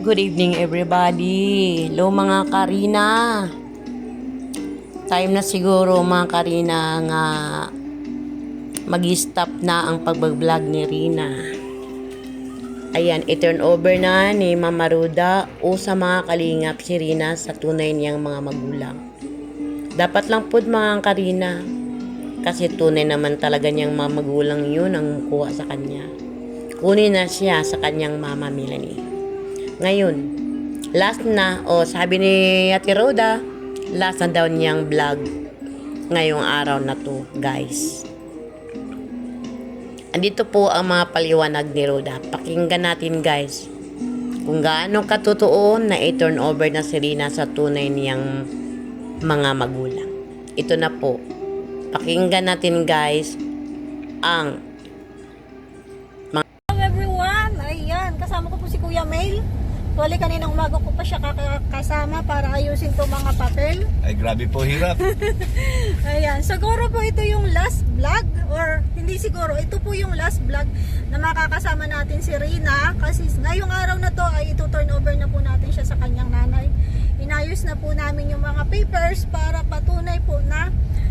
Good evening everybody. Hello mga Karina. Time na siguro mga Karina nga mag-stop na ang pag-vlog ni Rina. Ayan, i-turn over na ni Mama Ruda o sa mga kalingap si Rina sa tunay niyang mga magulang. Dapat lang po mga Karina kasi tunay naman talaga niyang mga magulang yun ang kuha sa kanya. Kunin na siya sa kanyang mama Melanie. Ngayon, last na, o sabi ni Ate Rhoda, last na daw niyang vlog ngayong araw na to, guys. Andito po ang mga paliwanag ni Rhoda. Pakinggan natin, guys, kung gaano katotoo na i-turn over na si Rina sa tunay niyang mga magulang. Ito na po. Pakinggan natin, guys, ang siya kasama para ayusin to mga papel. Ay, grabe po hirap. Ayan, siguro po ito yung last vlog or hindi siguro, ito po yung last vlog na makakasama natin si Rina kasi ngayong araw na to ay ito turn over na po natin siya sa kanyang nanay. Inayos na po namin yung mga papers para patunay po na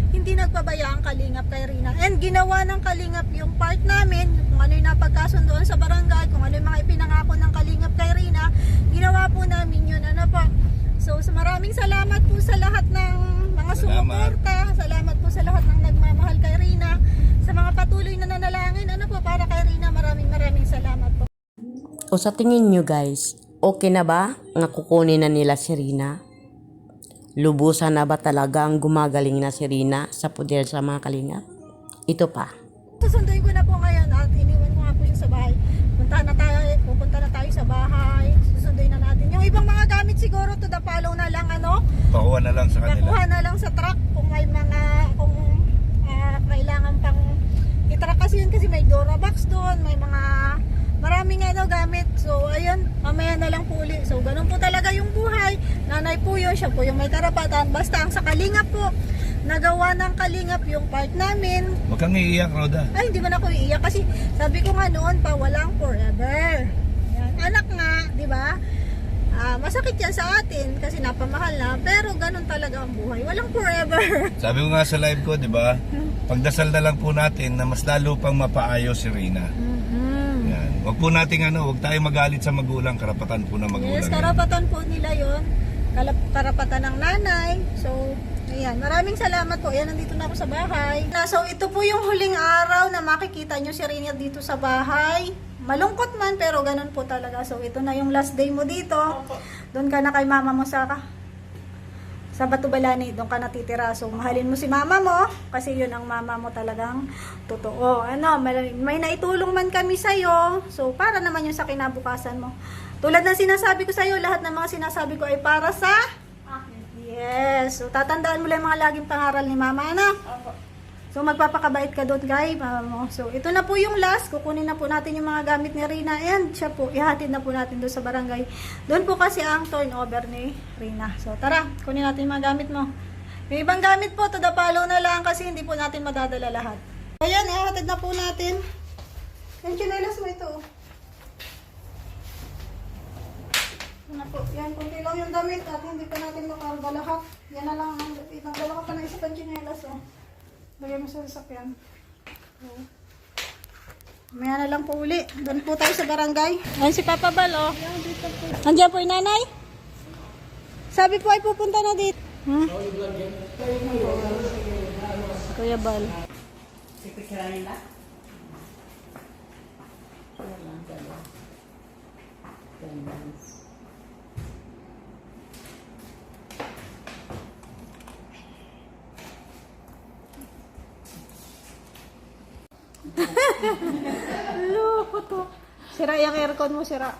hindi nagpabaya ang kalingap kay Rina. And ginawa ng kalingap yung part namin, kung ano yung napagkasundoan sa barangay, kung ano yung mga ipinangako ng kalingap kay Rina, ginawa po namin yun. Ano po? So, sa maraming salamat po sa lahat ng mga Salamat. sumuporta. Salamat po sa lahat ng nagmamahal kay Rina. Sa mga patuloy na nanalangin, ano po, para kay Rina, maraming maraming salamat po. O sa tingin nyo guys, okay na ba nga kukunin na nila si Rina? Lubusan na ba talaga ang gumagaling na si Rina sa poder sa mga kalingap? Ito pa. Susunduin ko na po ngayon at iniwan ko nga po siya sa bahay. Punta na tayo, pupunta na tayo sa bahay. Susunduin na natin. Yung ibang mga gamit siguro to the follow na lang ano. Pakuha na lang sa kanila. Nakuha na lang sa truck kung may mga kung ah, kailangan pang i-truck kasi yun kasi may Durabox doon, may mga maraming ano gamit. So ayun, mamaya na lang po uli. So ganun po talaga yung buhay. Nanay po yun, siya po yung may karapatan. Basta ang sa kalingap po, nagawa ng kalingap yung part namin. Huwag kang iiyak, Roda. Ay, hindi man ako iiyak kasi sabi ko nga noon pa, walang forever. Yan. Anak nga, di ba? Ah, masakit yan sa atin kasi napamahal na, pero ganun talaga ang buhay. Walang forever. Sabi ko nga sa live ko, di ba? Pagdasal na lang po natin na mas lalo pang mapaayos si Rina. Mhm. Huwag po nating ano, huwag tayo magalit sa magulang. Karapatan po ng magulang. Yes, karapatan po nila yon karapatan ng nanay. So, ayan. Maraming salamat po. Ayan, nandito na ako sa bahay. Na, so, ito po yung huling araw na makikita nyo si Rina dito sa bahay. Malungkot man, pero ganun po talaga. So, ito na yung last day mo dito. Doon ka na kay mama mo sa sa Batubalani, doon ka natitira. So, mahalin mo si mama mo kasi yun ang mama mo talagang totoo. Ano, may, may naitulong man kami sa'yo. So, para naman yung sa kinabukasan mo. Tulad ng sinasabi ko sa'yo, lahat ng mga sinasabi ko ay para sa Yes. So, tatandaan mo lang mga laging pangaral ni mama, ano? So, magpapakabait ka doon, guys, mo. So, ito na po yung last. Kukunin na po natin yung mga gamit ni Rina. And siya po, ihatid na po natin doon sa barangay. Doon po kasi ang turnover ni Rina. So, tara, kunin natin yung mga gamit mo. Yung ibang gamit po, to the follow na lang kasi hindi po natin madadala lahat. Ayan, ihatid na po natin. Yung chinelas mo ito. oh. Ano po, yan, kunti lang yung damit at hindi pa natin makarga lahat. Yan na lang, ang nagdala ka pa ng isa pang chinelas, oh. Lagay mo sa sasakyan. Oh. Maya na lang po uli. Doon po tayo sa barangay. Ayun si Papa Bal, oh. Nandiyan po yung nanay? Sabi po ay pupunta na dito. Hmm? Kuya Bal. Loko to. Sira yung aircon mo, sira.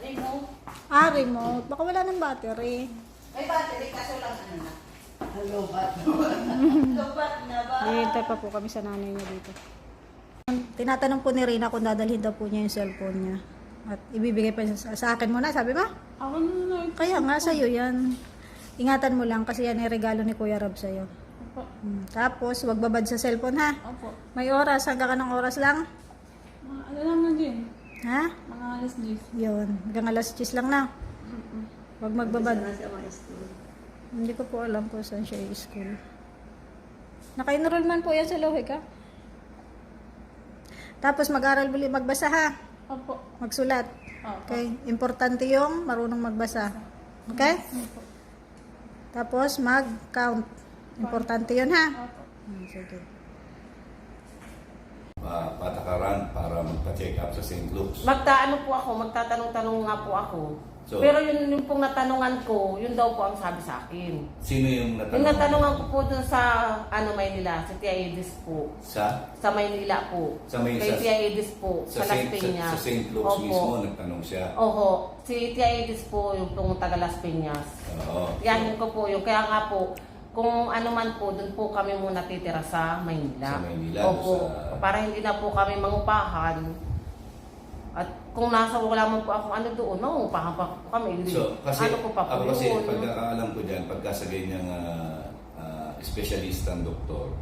Remote? Ah, remote. Baka wala ng battery. May battery kaso lang ano na. Hello, bat. Hihintay pa po kami sa nanay niya dito. Tinatanong po ni Rina kung dadalhin daw po niya yung cellphone niya. At ibibigay pa sa, sa akin muna, sabi ba? Ako na na. Kaya nga sa'yo yan. Ingatan mo lang kasi yan ay regalo ni Kuya Rob sa'yo. Opo. Hmm. Tapos, wag babad sa cellphone ha. Opo. May oras, hanggang ka ng oras lang. Mga ano lang na din. Ha? Mga alas 10. Yun, hanggang alas 10 lang na. Huwag magbabad. Hindi ko po alam po saan siya i-school. Naka-enroll man po yan sa Lohika. Tapos mag-aral buli, magbasa ha. Opo. Magsulat. Opo. Okay? Importante yung marunong magbasa. Okay? Tapos mag-count. Importante yun ha. Opo. Hmm, sige. Patakaran para magpa-check up sa St. Luke's. Magtaano po ako, magtatanong-tanong nga po ako. So- Pero yun yung pong natanungan ko, yun daw po ang sabi sa akin. Sino yung natanong? Yung natanungan ko po dun sa ano Maynila, sa Tia Edis po. Sa? Sa Maynila po. Sa May- Kay sa- Tia Edis po, Sa, sa, Las Saint, sa, sa St. Luke's Opo. mismo nagtanong siya. Oho, si Tia Edis po yung pong taga Las Piñas. Oo. Yan ko po yun. Kaya nga po, kung ano man po, dun po kami muna titira sa Maynila. Sa Maynila, Opo. doon sa- Para hindi na po kami mangupahan. At kung nasa wala man po akong ano doon, mangupahan pa po kami. So, kasi ano po pa po ako kasi yun. pagkakaalam ko dyan, pagka sa ganyang uh, specialistang doktor,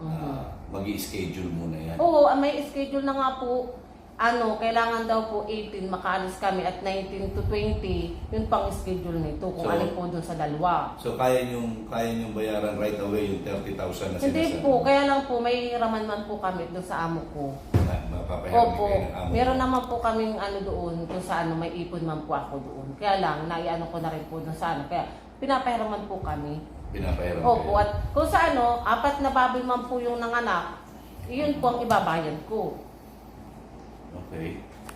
uh, mag-i-schedule muna yan. Oo, ah, may schedule na nga po. Ano, kailangan daw po 18 makaalis kami at 19 to 20, yun pang schedule nito kung So, alin po dun sa dalawa. So kaya niyong kaya niyong bayaran right away yung 30,000 na Hindi sinasabi. po, kaya lang po may raman man po kami doon sa amo ko. Na, mapapahiram Opo, kayo ng amo. meron naman po kaming ano doon, kung sa ano, may ipon man po ako doon. Kaya lang, naiano ko na rin po doon sa ano. Kaya pinapahiraman po kami. Pinapahiram Opo, kayo. at kung sa ano, apat na baboy man po yung nanganak, yun po ang ibabayad ko. Okay.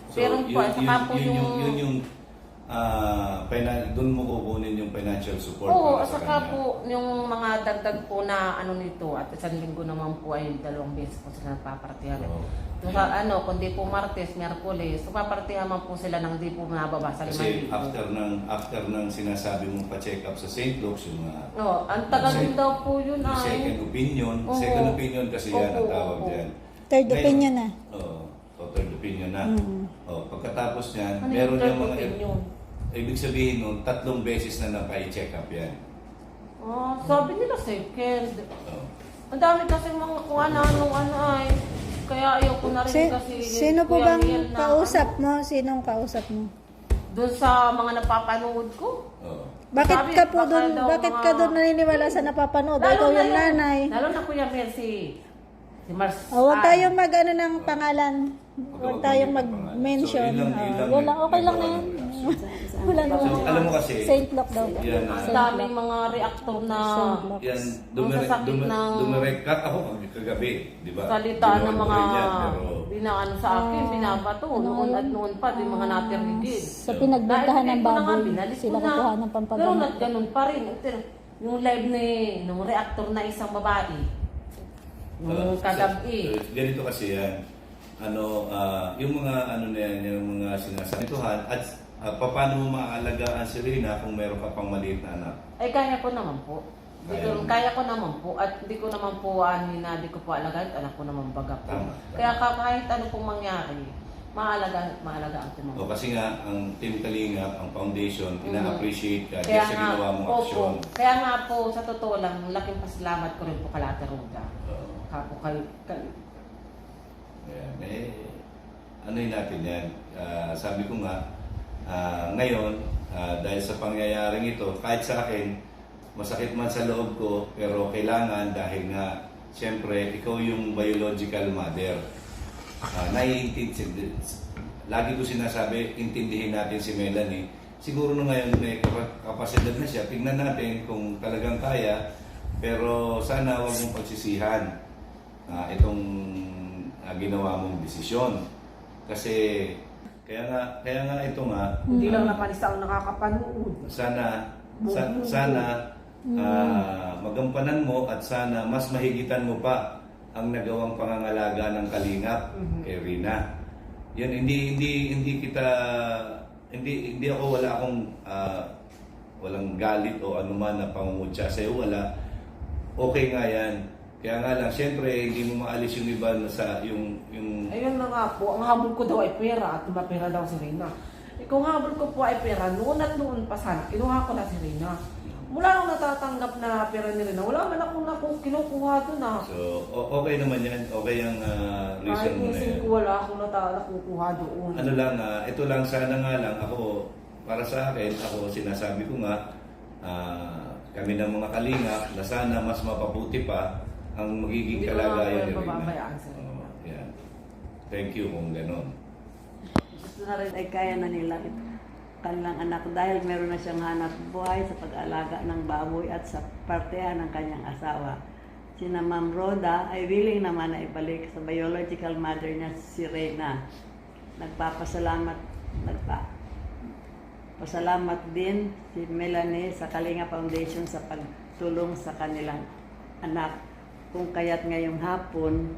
Pero po, yun, saka yun, po yun, yung, yung- yun yung ah, finan- doon mo kukunin yung financial support Oo, para sa saka kanya. po yung mga dagdag po na ano nito, at isang linggo naman po ay dalawang beses po sila nagpapartihan. Oo. Kung sa ano, kundi po Martes, Miyerkules, so papartihan man po sila nang di po nababa sa Kasi limang after ng after ng sinasabi mong pa-check up sa St. Luke's yung mga Oo, ang tagal din daw po yun yung ay. second opinion, Oo. second opinion kasi yan ang Opo, tawag opo. diyan. Third Ngayon- opinion na. Oo, oh, opinion na. Mm. Oh, pagkatapos niyan, Ano meron yung yung mga opinion? ibig sabihin nun, tatlong beses na napa-check up yan. Oh, sabi nila second. Oh. Ang dami kasi mga kung ano-ano ano ay. Kaya ayoko na rin Si- kasi. sino po bang na- kausap mo? Sinong kausap mo? Doon sa mga napapanood ko. Oh. Bakit Sabi, ka po doon, bakit mga- ka doon naniniwala sa napapanood? Ikaw yung yan. nanay. Lalo na Kuya Mercy. Si Mars. Oh, huwag Ann. tayong mag ano ng pangalan. Huwag tayong mag-mention. So, lang, may- okay lang na yan. Wala So, naman. alam mo kasi, Saint Lock daw. Yan, ah. Ang daming mga reactor na yan, dumire, dumire, ng- dumirect cut ako kagabi, di ba? salita ng mga binaano sa akin, binabato. Noon at noon pa, di mga natirigid. Sa pinagbentahan ng na baboy, sila na. kukuha ng Pero pampagamot. nat ganun pa rin. Yung live ni, nung reactor na isang babae. Uh, Yung kagabi. so, ganito kasi yan. Ano, ah, yung mga ano na yan, yung mga sinasabituhan at uh, paano mo maaalagaan si Rina kung meron ka pang maliit na anak? Ay, kaya ko naman po. Kaya ko, kaya ko naman po. At di ko naman po, ano na, di ko po alagaan. Anak ko naman baga po. Tama, tama. Kaya ka- kahit ano pong mangyari, maalagaan at maalagaan ko naman. O kasi nga, ang Team Kalingap, ang foundation, ina-appreciate ka Mm. Kaya sa ginawa mong aksyon. Kaya nga po, sa totoo lang, laking pasalamat ko rin po kala Ate Roda. Oo. Kapo kayo, kayo. Ayan, eh, ano yun natin yan? Ah, sabi ko nga, ah, ngayon, ah, dahil sa pangyayaring ito, kahit sa akin, masakit man sa loob ko, pero kailangan dahil nga, siyempre, ikaw yung biological mother. Uh, naiintindi, lagi ko sinasabi, intindihin natin si Melanie. Siguro na ngayon may kapa- kapasidad na siya, tingnan natin kung talagang kaya, pero sana huwag mong pagsisihan ah, itong ah, ginawa mong desisyon. Kasi kaya nga kaya nga ito nga Hindi lang napanisa ang nakakapanood. sana sa- sana ah, magampanan mo at sana mas mahigitan mo pa ang nagawang pangangalaga ng kalingap Mhm. kay Rina. Yan hindi hindi hindi kita hindi hindi ako wala akong ah, walang galit o anuman na pangungutya sa iyo wala. Okay nga yan. Kaya nga lang, siyempre, hindi mo maalis yung iba na sa yung yung Ayun na nga po, ang habol ko daw ay pera at mapera daw si Rina. Eh, kung habol ko po ay pera, noon at noon pa sana, kinuha ko na si Rina. Mula nung natatanggap na pera ni Rina, wala man akong naku, kinukuha doon ah. So, okay naman yan. Okay ang ah, Kahit reason mo na yan. ko wala akong nata nakukuha doon. Ano lang, ah, ito lang, sana nga lang, ako, para sa akin, ako sinasabi ko nga, ah, kami ng mga kalingap, na sana mas mapabuti pa ang magiging Hindi ko nga kalagayan ni Rina. pababayaan sa Oo, yan. Thank you kung gano'n. Gusto na rin ay kaya na nila kanilang anak dahil meron na siyang hanap buhay sa pag-alaga ng baboy at sa partehan ng kanyang asawa. Sina Ma'am Rhoda ay willing naman na ibalik sa biological mother niya si Reyna. Nagpapasalamat, nagpa, pasalamat din si Melanie sa Kalinga Foundation sa pagtulong sa kanilang anak. Kung kaya't ngayong hapon?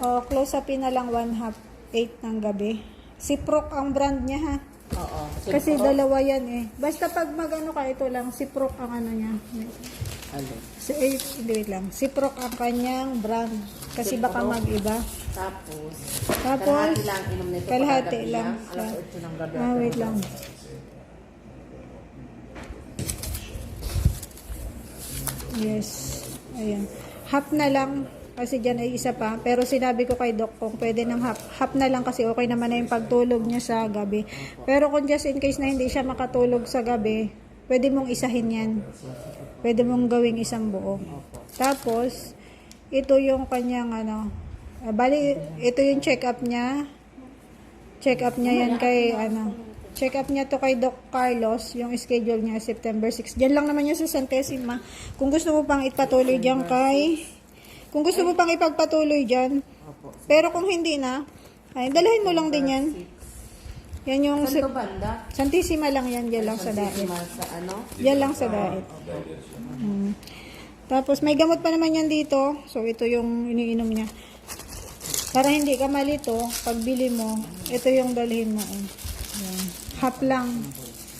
Oh, close upin na lang 1 half 8 ng gabi. Si Proc ang brand niya ha. Oo. Kasi dalawa yan eh. Basta pag magano ka, ito lang. Si Proc ang ano niya. Ano? Si, eh, hindi, wait lang. Si Proc ang kanyang brand. Kasi Si baka mag-iba. Tapos, Tapos, kalahati lang inom nito. kalahati lang. Alas 8 ng gabi. Ah, wait lang. Yes. Ayan. Half na lang. Kasi dyan ay isa pa. Pero sinabi ko kay Doc kung pwede ng half. Half na lang kasi okay naman na yung pagtulog niya sa gabi. Pero kung just in case na hindi siya makatulog sa gabi, pwede mong isahin yan. Pwede mong gawing isang buo. Tapos, ito yung kanyang ano, ah, bali, ito yung check-up niya. Check-up niya yan kay ano, check-up niya to kay Doc Carlos, yung schedule niya September 6. Diyan lang naman yung sa Santesima. Kung gusto mo pang ipatuloy diyan kay kung gusto mo pang ipagpatuloy diyan. Pero kung hindi na, ay dalhin mo lang din yan. Yan yung Saan to Sep- banda? Santissima lang yan, diyan lang sa dait. Sa ano? Yan lang sa dait. Mm. Tapos may gamot pa naman yan dito. So ito yung iniinom niya. Para hindi ka malito, pagbili mo, ito yung dalhin mo. eh. Yan. Half lang.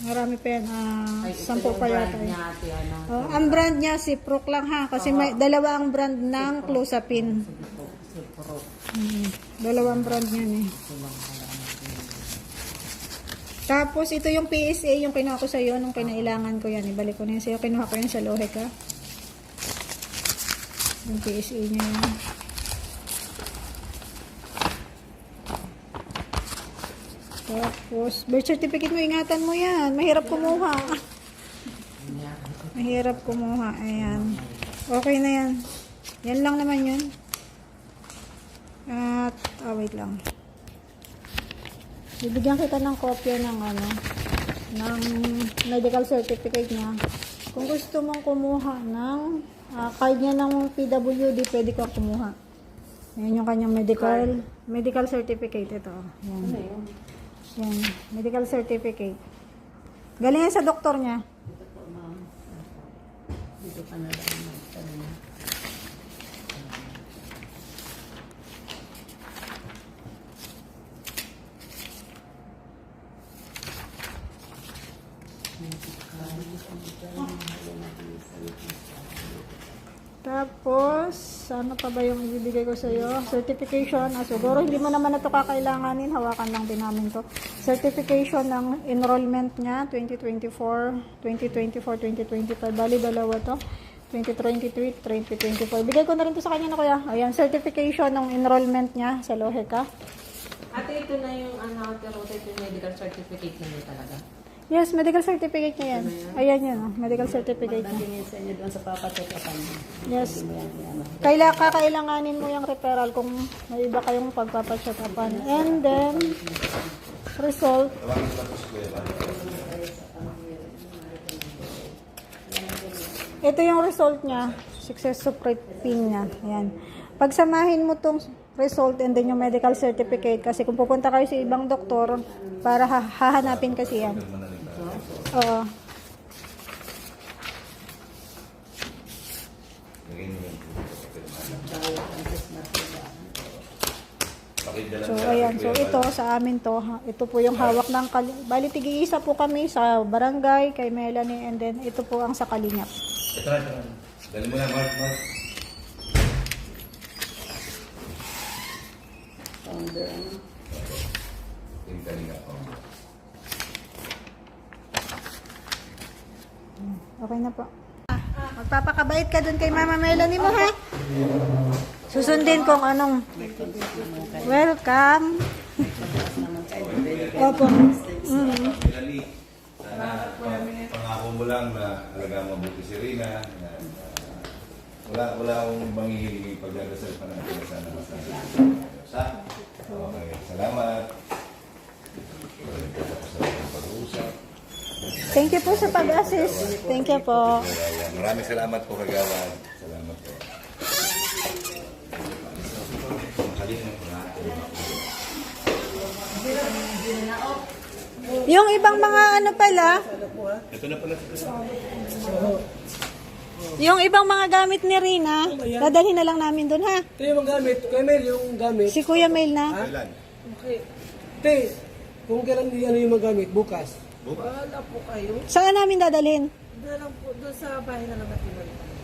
Marami pa yan. Ah, Ay, yung pa yata. niya yan. ate, ano? Oh, ang brand niya si Proc lang ha. Kasi may dalawa ang brand ng Clozapine. Mm, dalawang brand niyan eh. Tapos ito yung PSA, yung kinuha ko sa iyo nung kinailangan ko yan. Ibalik ko na yun sa iyo. Kinuha ko yun sa Lohek ha. Yung PSA niya yun. Tapos, birth certificate mo, ingatan mo yan. Mahirap kumuha. Mahirap kumuha. Ayan. Okay na yan. Yan lang naman yun. At, ah, wait lang. Bibigyan kita ng kopya ng ano, ng medical certificate niya. Kung gusto mong kumuha ng ah, card niya ng PWD, pwede kang kumuha. Yan yung kanyang medical medical certificate ito. Yan. Ano yun? Yan, medical certificate. Galing sa doktor niya. dito pa na lang magtanong. Tapos, ano pa ba yung ibibigay ko sa iyo? Certification. Ah, siguro hindi mo naman na ito kakailanganin. Hawakan lang din namin to. Certification ng enrollment niya 2024, 2024, 2025. Bali, dalawa to. 2023, 2024. Bigay ko na rin to sa kanya na kuya. Ayan, certification ng enrollment niya sa Loheka. Ate, ito na yung ano, ito yung medical certificate niya talaga. Yes, medical certificate niya yan. Ayan yun, oh, medical certificate niya. Tingin sa inyo doon sa papachekapan niyo. Yes. Yan, yan. Kaila, kakailanganin mo yung referral kung may iba kayong pagpapacheck-upan. And then, result. Ito yung result niya. Success rate pin niya. Ayan. Pagsamahin mo tong result and then yung medical certificate kasi kung pupunta kayo sa ibang doktor para ha- hahanapin kasi yan. Oo. Yung So, ayan. So, ito sa amin to. ha. Ito po yung hawak ng kali. Bali, tig-iisa po kami sa barangay, kay Melanie, and then ito po ang sa Kalingap. Ito na, ito na. Dali mo na, Mark, Mark. Founder, ano? Team Kalinga po. Okay na po. Magpapakabait ka dun kay Mama Melanie mo, ha? Susundin kung anong welcome. Opo. Mm. Melanie, sana pang- pangako mo lang na alaga mabuti si Rina. Na, wala, wala akong manghihiling pagdadasal pa natin na sana masaya. Sa? Okay, salamat. Pag-uusap. Thank you po sa pag-assist. Thank you po. Maraming salamat po kagawan. Salamat po. Yung ibang mga ano pala, Ito na pala. yung ibang mga gamit ni Rina, dadalhin na lang namin dun, ha? Ito yung gamit. Kuya Mel, yung gamit. Si Kuya Mel na. Okay. Te, kung kailan ano yung magamit, bukas. Bukas. Wala po kayo. Saan namin dadalhin? Doon lang po, doon sa bahay na naman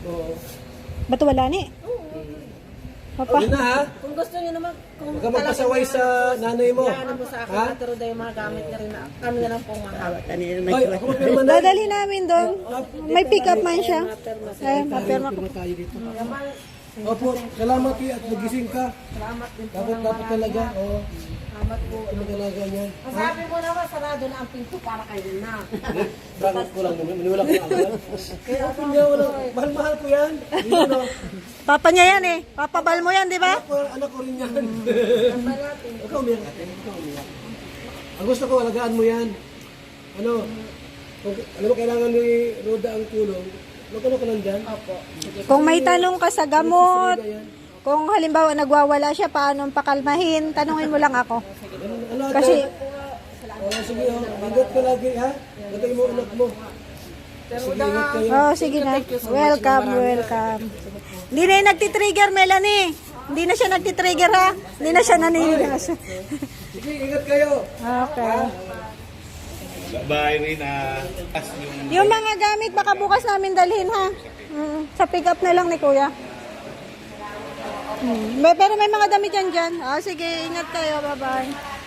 Oo. Ba't wala ni? Papa. Yun na ha. Kung gusto niyo naman, kung Huwag ka magpasaway sa nanay mo. ano mo sa akin, Ha? naturo daw yung mga gamit niya rin na kami na lang pong mahawat. Ay, ako mapirma na. Dadalhin namin doon. May pick up man siya. Ayun, papirma ko. Mapirma tayo dito. Opo, salamat kayo at nagising ka. Salamat din po Dapat, dapat talaga. Oo. Salamat po. Ano talaga niyan? Ang sabi ko naman, sarado na ang pinto para kayo na. Bakit ko lang naman? Maniwala ko na agad. Kaya ako niya. Mahal-mahal ko yan. Papa niya yan eh. Papabal mo yan, di ba? Anak ko rin yan. Ikaw umiyak. Ikaw umiyak. Ang gusto ko, alagaan mo yan. Ano? Kung, alam mo, kailangan ni Roda ang tulong. Magkano ka nandyan? Opo. Kung may tanong ka sa gamot, kung halimbawa nagwawala siya, paano pakalmahin, tanungin mo lang ako. Ano, ano, Kasi, Oh, sige, oh. Ingat ka lagi, ha? Lagay mo anak mo. Sige, ingat kayo. oh, sige na. Welcome, welcome. Hindi na yung nagtitrigger, Melanie. Hindi na siya nagtitrigger, ha? Hindi na siya naninigas. Sige, ingat kayo. Okay. Bye, Rina. Yung mga gamit, baka bukas namin dalhin, ha? Mm, sa pick up na lang ni Kuya. May- Pero may mga damit yan dyan. Ah, sige, ingat kayo. Bye-bye.